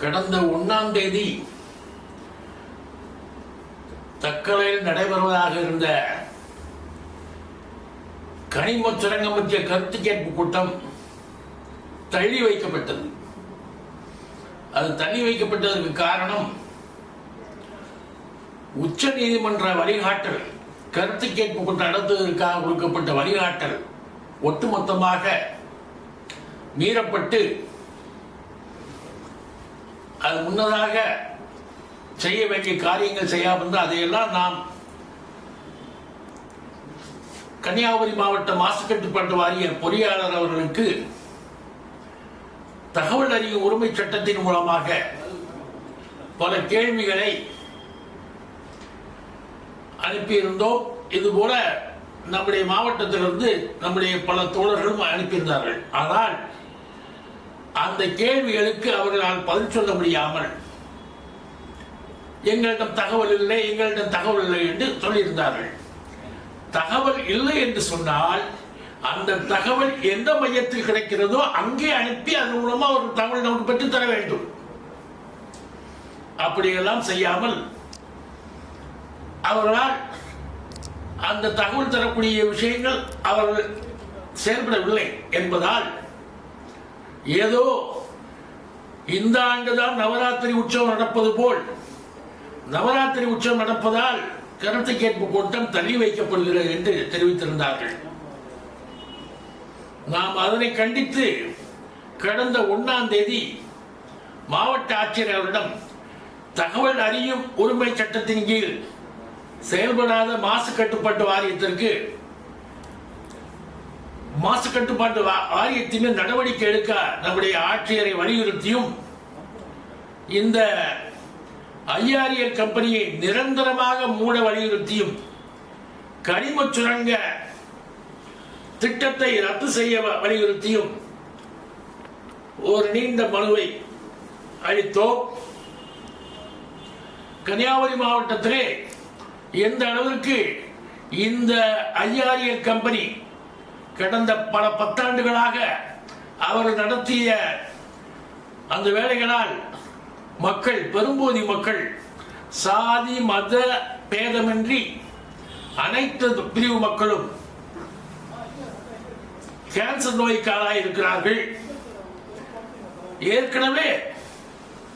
கடந்த ஒன்னாம் தேதி தக்கலையில் நடைபெறுவதாக இருந்த கனிம சுரங்கம் பற்றிய கருத்து கேட்பு கூட்டம் தள்ளி வைக்கப்பட்டது. அது தள்ளி வைக்கப்பட்டதற்கு காரணம் உச்ச நீதிமன்ற வழிகாட்டல் கருத்து கேட்பு கூட்டம் நடத்துவதற்காக கொடுக்கப்பட்ட வழிகாட்டல் ஒட்டுமொத்தமாக மீறப்பட்டு அது முன்னதாக செய்ய வேண்டிய காரியங்கள் செய்யாமல் இருந்தால் அதையெல்லாம் நாம் கன்னியாகுமரி மாவட்ட மாசு கட்டுப்பாட்டு வாரிய பொறியாளர் அவர்களுக்கு தகவல் அறியும் உரிமை சட்டத்தின் மூலமாக பல கேள்விகளை அனுப்பியிருந்தோம். இதுபோல நம்முடைய மாவட்டத்திலிருந்து நம்முடைய பல தோழர்களும் அனுப்பியிருந்தார்கள். ஆனால் அந்த கேள்விகளுக்கு அவர்களால் பதில் சொல்ல முடியாமல் எங்களிடம் தகவல் இல்லை எங்களிடம் தகவல் இல்லை என்று சொல்லியிருந்தார்கள். தகவல் இல்லை என்று சொன்னால் அந்த தகவல் எந்த மையத்தில் கிடைக்கிறதோ அங்கே அனுப்பி அதன் மூலமா ஒரு தகவல் நமக்கு பெற்று தர வேண்டும். அப்படியெல்லாம் செய்யாமல் அவர்களால் அந்த தகவல் தரக்கூடிய விஷயங்கள் அவர்கள் செயல்படவில்லை என்பதால் ஏதோ இந்த ஆண்டுதான் நவராத்திரி உற்சவம் நடப்பது போல். நவராத்திரி உற்சவம் நடப்பதால் கருத்து கேட்பு கூட்டம் தள்ளி வைக்கப்படுகிறது என்று தெரிவித்திருந்தார்கள். நாம் அதனை கண்டித்து கடந்த ஒன்னாம் தேதி மாவட்ட ஆட்சியர் அவரிடம் தகவல் அறியும் உரிமை சட்டத்தின் கீழ் செயல்படாத மாசு கட்டுப்பாட்டு வாரியத்திற்கு மாசு கட்டுப்பாட்டு வா- வாரியத்தின் நடவடிக்கை எடுக்க நம்முடைய ஆட்சியரை வலியுறுத்தியும் இந்த ஐஆர்எல் கம்பெனியை நிரந்தரமாக மூட வலியுறுத்தியும் கனிம சுரங்க திட்டத்தை ரத்து செய்ய வலியுறுத்தியும் ஒரு நீண்ட மனுவை அளித்தோம். கன்னியாகுமரி மாவட்டத்திலே எந்த அளவிற்கு இந்த ஐஆர்எல் கம்பெனி கடந்த பல பத்தாண்டுகளாக அவர்கள் நடத்திய அந்த வேலைகளால் மக்கள் பெரும்போதி மக்கள் சாதி மத பேதமின்றி அனைத்து பிரிவு மக்களும் கேன்சர் நோய்க்காலாய் இருக்கிறார்கள். ஏற்கனவே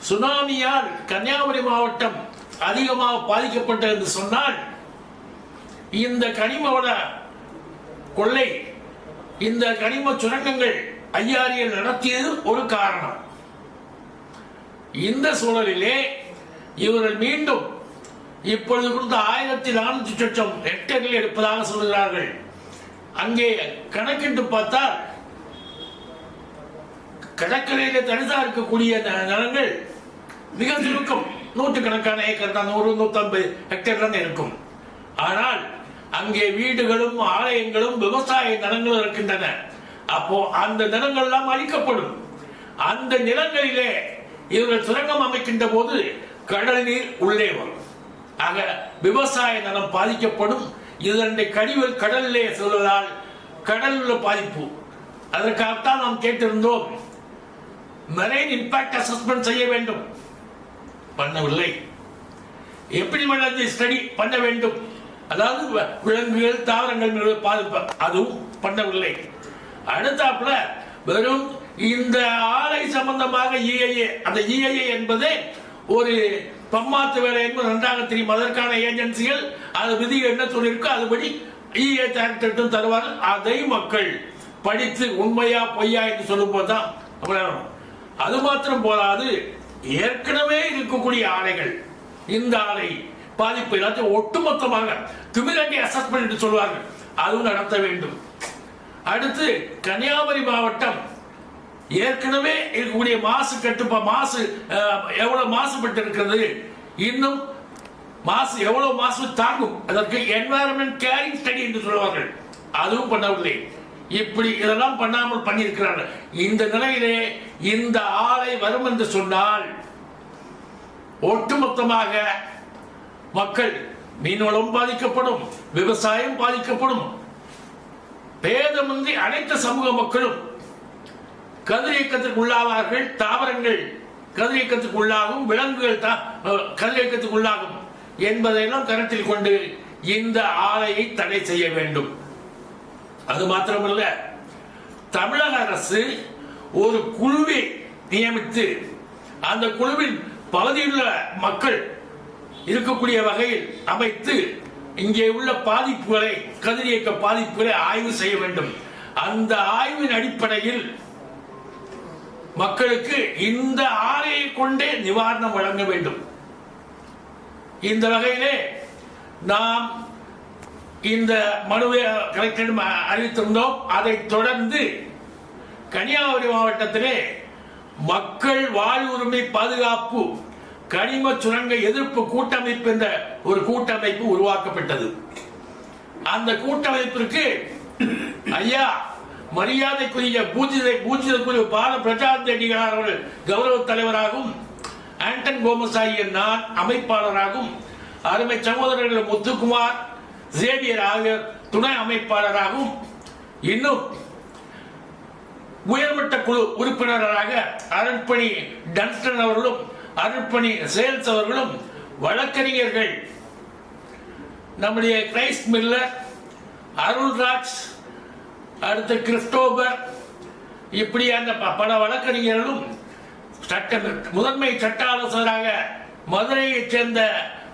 சுனாமியால் கன்னியாகுமரி மாவட்டம் அதிகமாக பாதிக்கப்பட்டது என்று சொன்னால் இந்த கனிமவள கொள்ளை இந்த கனிம சுரங்கங்கள் ஐயாரியல் நடத்தியது ஒரு காரணம். இந்த சூழலிலே இவர்கள் மீண்டும் இப்பொழுது கொடுத்த ஆயிரத்தி நானூற்றி சொச்சம் ஹெக்டேரில் எடுப்பதாக சொல்கிறார்கள். அங்கே கணக்கிட்டு பார்த்தால் கடற்கரையில தனிதா இருக்கக்கூடிய ந- நிலங்கள் மிக சுருக்கம். நூற்றுக்கணக்கான ஏக்கர் தான் நூறு நூற்றம்பது ஹெக்டேர் தான் இருக்கும். ஆனால் அங்கே வீடுகளும் ஆலயங்களும் விவசாய நிலங்களும் இருக்கின்றன. அப்போ அந்த நிலங்கள் எல்லாம் அழிக்கப்படும். அந்த நிலங்களிலே இவர்கள் சுரங்கம் அமைக்கின்ற போது கடல் நீர் உள்ளே வரும். ஆக விவசாய நலம் பாதிக்கப்படும். இதனுடைய கழிவு கடலிலே செல்வதால் கடலில் உள்ள பாதிப்பு. அதற்காகத்தான் நாம் கேட்டிருந்தோம் மெரைன் இம்பாக்ட் அசஸ்மெண்ட் செய்ய வேண்டும். பண்ணவில்லை. எப்படி ஸ்டடி பண்ண வேண்டும்? அதாவது வ- விலங்குகள் தாவரங்கள் பாதுகாப்பு பாதிப்பு அதுவும் பண்ணவில்லை. அடுத்தாப்புல வெறும் இந்த ஆலை சம்பந்தமாக இஐஏ அந்த இஐஏ என்பது ஒரு பம்மாத்து வேலை என்பது நன்றாக தெரியும். அதற்கான ஏஜென்சிகள் அது விதி என்ன சொல்லியிருக்கோ அதுபடி இஏ தயாரித்திட்டம் தருவார்கள். அதை மக்கள் படித்து உண்மையா பொய்யா என்று சொல்லும் போதுதான் அது மாத்திரம் போதாது ஏற்கனவே இருக்கக்கூடிய ஆலைகள் இந்த ஆலை பாதிப்பு எல்லாத்தையும் ஒட்டுமொத்தமாக கம்யூனிட்டி அசஸ்மெண்ட் என்று சொல்வார்கள் அதுவும் நடத்த வேண்டும். அடுத்து கன்னியாகுமரி மாவட்டம். ஏற்கனவே இருக்கக்கூடிய மாசு கட்டுப்பா மாசு எவ்வளவு மாசுபட்டு இருக்கிறது இன்னும் மாசு எவ்வளவு மாசு தாங்கும்? அதற்கு என்வாயரன்மெண்ட் கேரிங் ஸ்டடி என்று சொல்வார்கள் அதுவும் பண்ணவில்லை. இப்படி இதெல்லாம் பண்ணாமல் பண்ணியிருக்கிறார்கள். இந்த நிலையிலே இந்த ஆலை வரும் என்று சொன்னால் ஒட்டுமொத்தமாக மக்கள் மீன்வளம் பாதிக்கப்படும் விவசாயம் பாதிக்கப்படும். பேதமின்றி அனைத்து சமூக மக்களும் கதிரியக்கத்திற்கு உள்ளாவார்கள் தாவரங்கள் கதிரியக்கத்துக்கு உள்ளாகும் விலங்குகள் தான் இயக்கத்துக்கு உள்ளாகும் என்பதையெல்லாம் கருத்தில் கொண்டு இந்த ஆலையை தடை செய்ய வேண்டும். அது மாத்திரமல்ல தமிழக அரசு ஒரு குழுவை நியமித்து அந்த குழுவின் பகுதியுள்ள மக்கள் இருக்கக்கூடிய வகையில் அமைத்து இங்கே உள்ள பாதிப்புகளை கதிரியக்க பாதிப்புகளை ஆய்வு செய்ய வேண்டும். அந்த ஆய்வின் அடிப்படையில் மக்களுக்கு இந்த ஆலையை கொண்டே நிவாரணம் வழங்க வேண்டும். இந்த வகையிலே நாம் இந்த மனுவை கலெக்டரிடம் அறிவித்திருந்தோம். அதை தொடர்ந்து கன்னியாகுமரி மாவட்டத்திலே மக்கள் வாழ்வுரிமை பாதுகாப்பு கனிம சுரங்க எதிர்ப்பு கூட்டமைப்பு என்ற ஒரு கூட்டமைப்பு உருவாக்கப்பட்டது. அந்த கூட்டமைப்பிற்கு ஐயா மரியாதைக்குரிய பூஜிதை பூஜிதற்குரிய பால பிரசாந்த் ரெட்டிகளார் அவர்கள் கௌரவ தலைவராகவும் ஆண்டன் கோமசாயி நான் அமைப்பாளராகவும் அருமை சகோதரர்கள் முத்துக்குமார் சேவியர் ஆகியோர் துணை அமைப்பாளராகவும் இன்னும் உயர்மட்ட குழு உறுப்பினராக அரண்பணி டன்ஸ்டன் அவர்களும் அருண்பணி சேல்ஸ் அவர்களும் வழக்கறிஞர்கள். நம்முடைய கிரைஸ்ட் மில்லர் அருள்ராஜ் அடுத்து கிறிஸ்டோபர் இப்படியான ப- பல வழக்கறிஞர்களும் சட்ட முதன்மை சட்ட ஆலோசகராக மதுரையைச் சேர்ந்த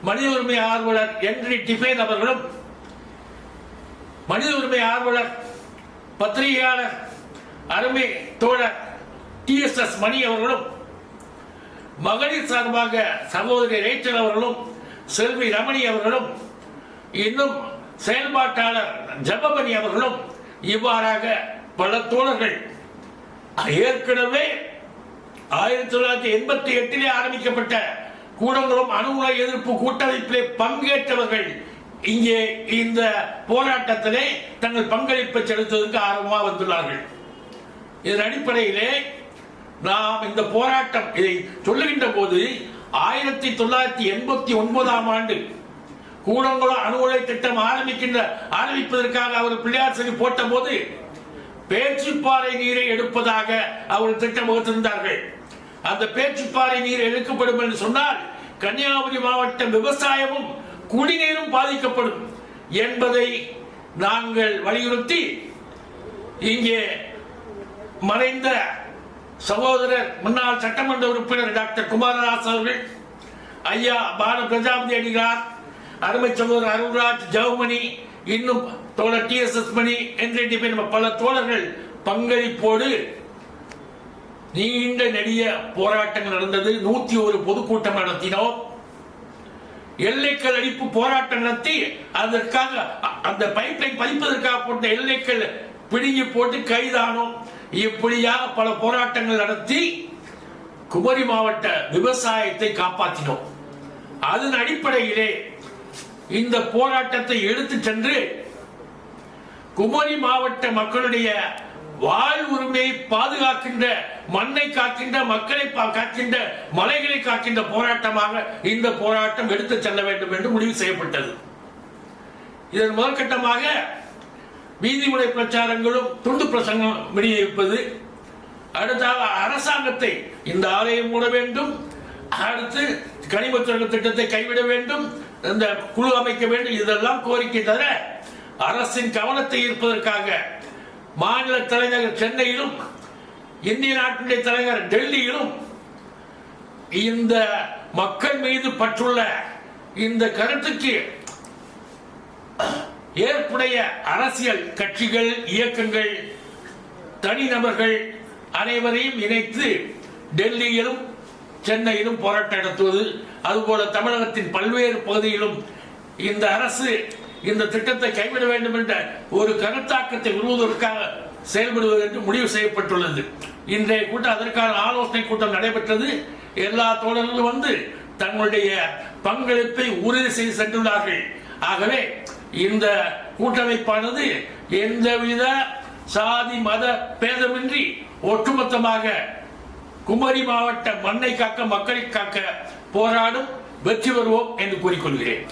மனித உரிமை ஆர்வலர் என்றி டிஃபைன் அவர்களும் மனித உரிமை ஆர்வலர் பத்திரிகையாளர் அருமை தோழர் டி எஸ் எஸ் மணி அவர்களும் மகளிர் சார்பாக சகோதரி ரேச்சல் அவர்களும் செல்வி ரமணி அவர்களும் இன்னும் செயல்பாட்டாளர் ஜபமணி அவர்களும் இவ்வாறாக பல தோழர்கள் ஏற்கனவே ஆயிரத்தி தொள்ளாயிரத்தி எண்பத்தி எட்டிலே ஆரம்பிக்கப்பட்ட கூடங்குளம் அணுகுலை எதிர்ப்பு கூட்டமைப்பிலே பங்கேற்றவர்கள் இங்கே இந்த போராட்டத்திலே தங்கள் பங்களிப்பை செலுத்துவதற்கு ஆர்வமாக வந்துள்ளார்கள். இதன் அடிப்படையிலே நாம் இந்த போராட்டம் இதை சொல்லுகின்ற போது ஆயிரத்தி தொள்ளாயிரத்தி எண்பத்தி ஒன்பதாம் ஆண்டு கூடங்குளம் அணு உலை திட்டம் ஆரம்பிக்கின்ற ஆரம்பிப்பதற்காக அவர் பிள்ளையார் சொல்லி போட்ட போது பேச்சுப்பாறை நீரை எடுப்பதாக அவர் திட்டம் வகுத்திருந்தார்கள். அந்த பேச்சுப்பாறை நீர் எடுக்கப்படும் என்று சொன்னால் கன்னியாகுமரி மாவட்டம் விவசாயமும் குடிநீரும் பாதிக்கப்படும் என்பதை நாங்கள் வலியுறுத்தி இங்கே மறைந்த சகோதரர் முன்னாள் சட்டமன்ற உறுப்பினர் டாக்டர் குமாரதாஸ் அவர்கள் ஐயா பால பிரஜாபதி அடிகளார் அருமை சகோதரர் அருள்ராஜ் ஜவுமணி இன்னும் தோழர் டி எஸ் எஸ் மணி என்ற பல தோழர்கள் பங்களிப்போடு நீண்ட நெடிய போராட்டங்கள் நடந்தது. நூத்தி ஒரு பொதுக்கூட்டம் நடத்தினோம். எல்லைக்கல் அடிப்பு போராட்டம் நடத்தி அதற்காக அ- அந்த பைப்லைன் பதிப்பதற்காக போட்ட எல்லைக்கல் பிடுங்கி போட்டு கைதானோம். இப்படியாக பல போராட்டங்கள் நடத்தி குமரி மாவட்ட விவசாயத்தை காப்பாற்றினோம் அதன் அடிப்படையிலே இந்த போராட்டத்தை எடுத்து சென்று குமரி மாவட்ட மக்களுடைய வாழ் உரிமையை பாதுகாக்கின்ற மண்ணை காக்கின்ற மக்களை பா- காக்கின்ற மலைகளை காக்கின்ற போராட்டமாக இந்த போராட்டம் எடுத்து செல்ல வேண்டும் என்று முடிவு செய்யப்பட்டது. இதன் முதற்கட்டமாக வீதிமுறை பிரச்சாரங்களும் துண்டு பிரசங்கம் விநியோகிப்பது அடுத்தாக அரசாங்கத்தை இந்த ஆலயம் மூட வேண்டும். அடுத்து கனிம சுரங்க திட்டத்தை கைவிட வேண்டும். இந்த குழு அமைக்க வேண்டும். இதெல்லாம் கோரிக்கை தவிர அரசின் கவனத்தை ஈர்ப்பதற்காக மாநில தலைநகர் சென்னையிலும் இந்திய நாட்டினுடைய தலைநகர் டெல்லியிலும் இந்த மக்கள் மீது பற்றுள்ள இந்த கருத்துக்கு ஏற்புடைய அரசியல் கட்சிகள் இயக்கங்கள் தனிநபர்கள் அனைவரையும் இணைத்து டெல்லியிலும் சென்னையிலும் போராட்டம் நடத்துவது அதுபோல தமிழகத்தின் பல்வேறு பகுதியிலும் இந்த அரசு இந்த திட்டத்தை கைவிட வேண்டும் என்ற ஒரு கருத்தாக்கத்தை உருவதற்காக செயல்படுவது என்று முடிவு செய்யப்பட்டுள்ளது. இன்றைய கூட்டம் அதற்கான ஆலோசனை கூட்டம் நடைபெற்றது. எல்லா தோழர்களும் வந்து தங்களுடைய பங்களிப்பை உறுதி செய்து சென்றுள்ளார்கள். ஆகவே இந்த கூட்டமைப்பானது எந்தவித சாதி மத பேதமின்றி ஒட்டுமொத்தமாக குமரி மாவட்ட மண்ணை காக்க மக்களை காக்க போராடும் வெற்றி பெறுவோம் என்று கூறிக்கொள்கிறேன்.